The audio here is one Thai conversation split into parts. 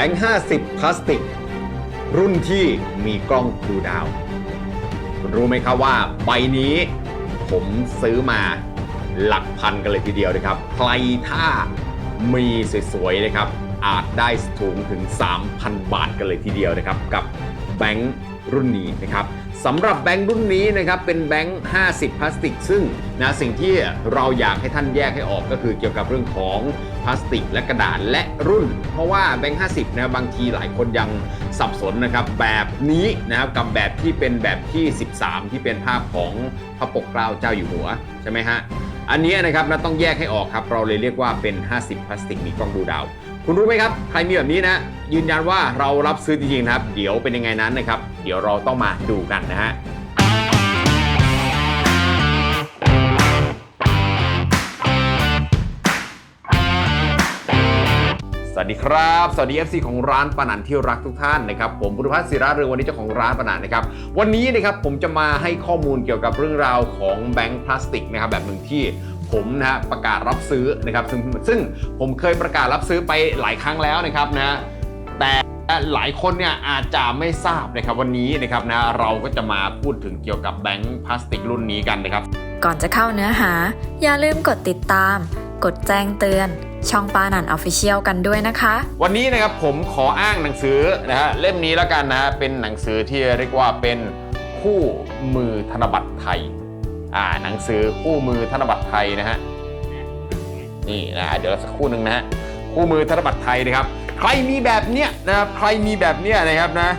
บงค์50 พลาสติก รุ่นที่มีกล้องดูดาว คุณรู้ไหมครับว่าใบนี้ ผมซื้อมาหลักพันกันเลยทีเดียวนะครับ ใครถ้ามีสวยๆนะครับ อาจได้สูงถึง 3,000 บาทกันเลยทีเดียวนะครับ กับ แบงค์รุ่นนี้นะครับสำหรับแบงค์รุ่นนี้นะครับเป็นแบงค์ 50 พลาสติก ซึ่งนะสิ่งที่เราอยากให้ท่านแยกให้ออกก็คือเกี่ยวกับเรื่องของพลาสติกและกระดาษและรุ่น เพราะว่าแบงค์50นะบางทีหลายคนยังสับสนนะครับแบบนี้นะครับกับแบบที่เป็นแบบที่ 13 ที่เป็นภาพของพระปกเกล้าเจ้าอยู่หัวใช่ไหมฮะอันนี้นะครับเราต้องแยกให้ออกครับเราเลยเรียกว่าเป็น 50 พลาสติกมีกล้องดูดาว คุณรู้ไหมครับ ใครมีแบบนี้นะ ยืนยันว่าเรารับซื้อจริงๆนะครับ เดี๋ยวเป็นยังไงนั้นนะครับ เดี๋ยวเราต้องมาดูกันนะฮะสวัสดีครับ สวัสดี FC ของร้านปานันที่รักทุกท่านนะครับผมบุรพัฒน์ศิระเรืองวันนี้เจ้าของร้านปานันนะครับวันนี้นะครับผมจะมาให้ข้อมูลเกี่ยวกับเรื่องราวของแบงค์พลาสติกนะครับแบบหนึ่งที่ ผมนะฮะประกาศรับซื้อนะครับซึ่งซึ่งผมเคยประกาศรับซื้อไปหลายครั้งแล้วนะครับนะแต่หลายคนเนี่ยอาจจะไม่ทราบนะครับวันนี้นะครับนะเราก็จะมาพูดถึงเกี่ยวกับแบงค์พลาสติกรุ่นนี้กันนะครับ ก่อนจะเข้าเนื้อหา อย่าลืมกดติดตาม กดแจ้งเตือน ช่องปานันออฟฟิเชียลกันด้วยนะคะ วันนี้นะครับผมขออ้างหนังสือนะฮะเล่มนี้แล้วกันนะฮะเป็นหนังสือที่เรียกว่าเป็นคู่มือธนบัตรไทย อ่าหนังสือคู่มือธนบัตรไทยนะฮะนี่นะเดี๋ยวสักครู่หนึ่งนะฮะคู่มือธนบัตรไทยนะครับ ใครมีแบบเนี้ยนะครับใครมีแบบเนี้ยนะครับนะ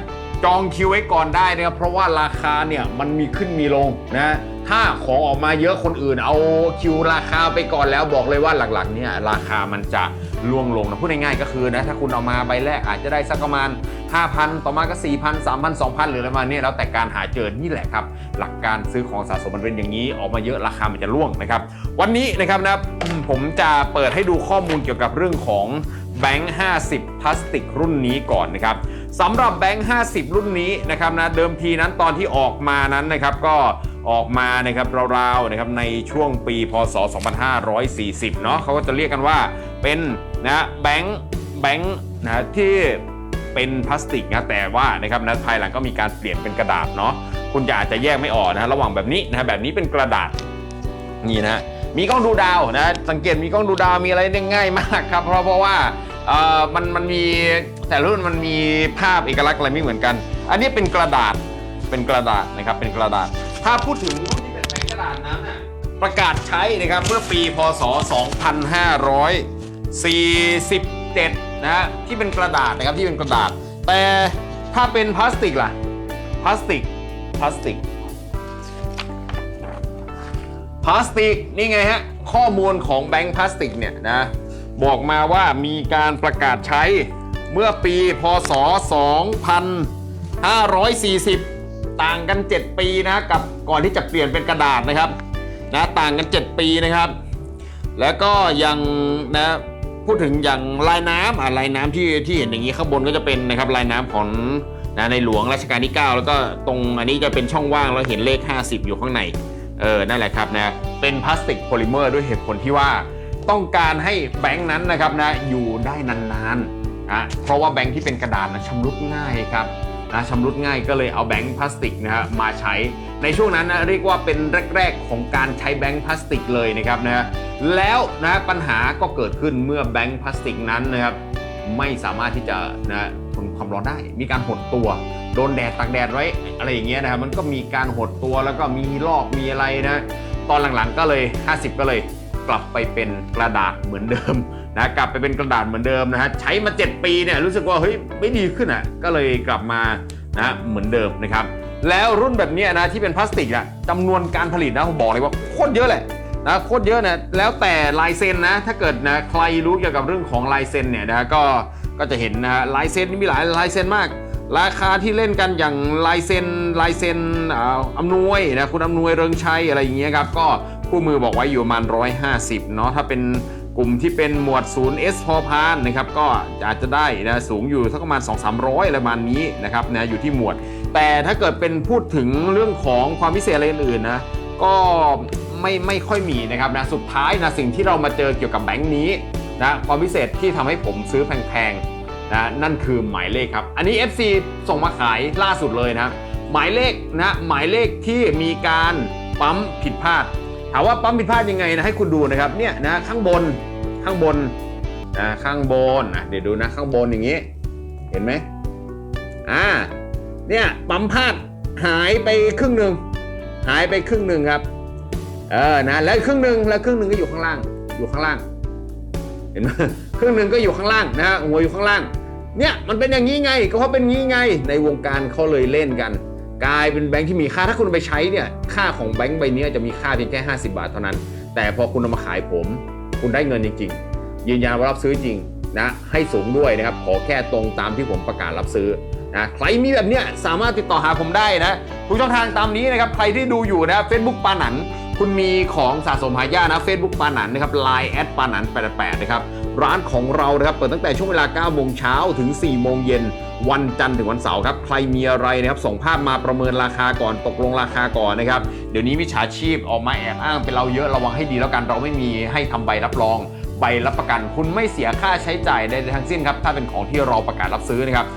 จองคิวไว้ก่อนได้นะครับ เพราะว่าราคาเนี่ยมันมีขึ้นมีลงนะถ้าของออกมาเยอะคนอื่นเอาคิวราคาไปก่อนแล้วบอกเลยว่าหลักๆเนี่ยราคามันจะ ล่วงลงนะพูดง่ายๆก็คือนะถ้าคุณเอามาใบแรกอาจจะได้สักประมาณ 5,000 ต่อมาก็ 4,000 3,000 2,000 หรืออะไรมาณนี้แล้วแต่การหาเจอนี่แหละครับ หลักการซื้อของสะสมมันเป็นอย่างนี้ออกมาเยอะราคามันจะล่วงนะครับ วันนี้นะครับนะผมจะเปิดให้ดูข้อมูลเกี่ยวกับเรื่องของแบงค์50พลาสติกรุ่นนี้ก่อนนะครับสำหรับแบงค์50 รุ่นนี้นะครับนะเดิมทีนั้นตอนที่ออกมานั้นนะครับก็ ออกมานะครับราวๆนะครับในช่วงปีพศ 2540 เนาะเขาก็จะเรียกกันว่าเป็นนะแบงค์แบงค์นะที่เป็นพลาสติกนะแต่ว่านะครับนะภายหลังก็มีการเปลี่ยนเป็นกระดาษเนาะคุณจะอาจจะแยกไม่ออกนะระหว่างแบบนี้นะแบบนี้เป็นกระดาษนี่นะมีกล้องดูดาวนะสังเกตมีกล้องดูดาวมีอะไรได้ง่ายมากครับ เพราะเพราะว่าเอ่อมันมันมีแต่รุ่นมันมีภาพเอกลักษณ์อะไรไม่เหมือนกัน อันนี้เป็นกระดาษเป็นกระดาษนะครับเป็นกระดาษ ถ้าพูดถึงรุ่นที่เป็นแบงกระดาษนั้นน่ะประกาศใช้นะครับเมื่อปีพศ 2547 นะที่เป็นกระดาษนะครับที่เป็นกระดาษ แต่ถ้าเป็นพลาสติกล่ะพลาสติกพลาสติกพลาสติกนี่ไงฮะข้อมูลของแบงค์พลาสติกเนี่ยนะบอกมาว่ามีการประกาศใช้เมื่อปีพศ 2540 ต่างกัน 7 ปีนะกับก่อนที่จะเปลี่ยนเป็นกระดาษนะครับนะต่างกัน 7 ปีนะครับ แล้วก็ยังนะพูดถึงอย่างลายน้ำอะลายน้ำที่ที่เห็นอย่างนี้ข้างบนก็จะเป็นนะครับลายน้ำของนะในหลวงรัชกาลที่ 9 แล้วก็ตรงอันนี้จะเป็นช่องว่างแล้วเห็นเลข 50 อยู่ข้างในเออนั่นแหละครับนะเป็นพลาสติกโพลิเมอร์ด้วยเหตุผลที่ว่าต้องการให้แบงค์นั้นนะครับนะอยู่ได้นานๆนะเพราะว่าแบงค์ที่เป็นกระดาษนะชำรุดง่ายครับ นะชำรุดง่ายก็เลยเอาแบงค์พลาสติกนะฮะมาใช้ ในช่วงนั้นนะเรียกว่าเป็นแรก ๆ ของการใช้แบงค์พลาสติกเลยนะครับนะฮะแล้วนะปัญหาก็เกิดขึ้นเมื่อแบงค์พลาสติกนั้นนะครับไม่สามารถที่จะนะทนความร้อนได้ มีการหดตัว โดนแดดตากแดดไว้อะไรอย่างเงี้ยนะครับมันก็มีการหดตัวแล้วก็มีลอกมีอะไรนะ ตอนหลังๆก็เลย 50 ก็เลย กลับไปเป็นกระดาษเหมือนเดิมนะกลับไปเป็นกระดาษเหมือนเดิมนะฮะใช้มา 7 ปีเนี่ยรู้สึกว่าเฮ้ยไม่ดีขึ้นอะก็เลยกลับมานะเหมือนเดิมนะครับแล้วรุ่นแบบนี้นะที่เป็นพลาสติกอะจำนวนการผลิตนะผมบอกเลยว่าโคตรเยอะแหละนะโคตรเยอะนะแล้วแต่ลายเซ็นนะถ้าเกิดนะใครรู้เกี่ยวกับเรื่องของลายเซ็นเนี่ยนะก็ก็จะเห็นนะลายเซ็นนี่มีหลายลายเซ็นมาก ราคาที่เล่นกันอย่างลายเซ็นลายเซ็นอ่าอำนวยนะคุณอำนวยเริงชัยอะไรอย่างเงี้ยครับก็ คู่มือบอกไว้อยู่ประมาณ 150 เนาะถ้าเป็นกลุ่มที่เป็นหมวด 0S พอพานนะครับก็อาจจะได้นะสูงอยู่สักประมาณ 2-300อะไรประมาณนี้นะครับนะอยู่ที่หมวด แต่ถ้าเกิดเป็นพูดถึงเรื่องของความพิเศษอะไรอื่นนะก็ไม่ไม่ค่อยมีนะครับนะสุดท้ายนะสิ่งที่เรามาเจอเกี่ยวกับแบงค์นี้นะความพิเศษที่ทำให้ผมซื้อแพงๆนะนั่นคือหมายเลขครับ อันนี้ FC ส่งมาขายล่าสุดเลยนะหมายเลขนะหมายเลขที่มีการปั๊มผิดพลาด ถามว่าปั๊มผิดพลาดยังไงนะให้คุณดูนะครับเนี่ยนะข้างบนข้างบนนะข้างบนนะเดี๋ยวดูนะข้างบนอย่างนี้ เห็นไหมอ่าเนี่ยปั๊มพลาดหายไปครึ่งหนึ่งหายไปครึ่งหนึ่งครับเออนะแล้วครึ่งหนึ่งแล้วครึ่งหนึ่งก็อยู่ข้างล่างอยู่ข้างล่าง เห็นไหมครึ่งหนึ่งก็อยู่ข้างล่างนะฮะหัวอยู่ข้างล่างเนี่ยมันเป็นอย่างนี้ไงก็เพราะเป็นงี้ไงในวงการเขาเลยเล่นกัน กลายเป็นแบงค์ที่มีค่าถ้าคุณไปใช้เนี่ยค่าของแบงค์ใบนี้จะมีค่าเพียงแค่ 50 บาทเท่านั้น แต่พอคุณเอามาขายผม คุณได้เงินจริง ๆ ยืนยันว่ารับซื้อจริงนะให้สูงด้วยนะครับขอแค่ตรงตามที่ผมประกาศรับซื้อนะใครมีแบบเนี้ยสามารถติดต่อหาผมได้นะทุกช่องทางตามนี้นะครับใครที่ดูอยู่นะเฟซบุ๊กปาหนันคุณมีของสะสมหายากนะ Facebook ปาหนันนะครับ Line แอดปาหนัน88นะครับ ร้านของเรานะครับเปิดตั้งแต่ช่วงเวลา9โมงเช้าถึง 4 โมงเย็นวันจันทร์ถึงวันเสาร์ครับ ใครมีอะไรนะครับส่งภาพมาประเมินราคาก่อนตกลงราคาก่อนนะครับ เดี๋ยวนี้มิจฉาชีพออกมาแอบอ้างเป็นเราเยอะระวังให้ดีแล้วกันเราไม่มีให้ทำใบรับรอง ใบรับประกัน คุณไม่เสียค่าใช้จ่ายใดๆทั้งสิ้นครับ ถ้าเป็นของที่เราประกาศรับซื้อนะครับ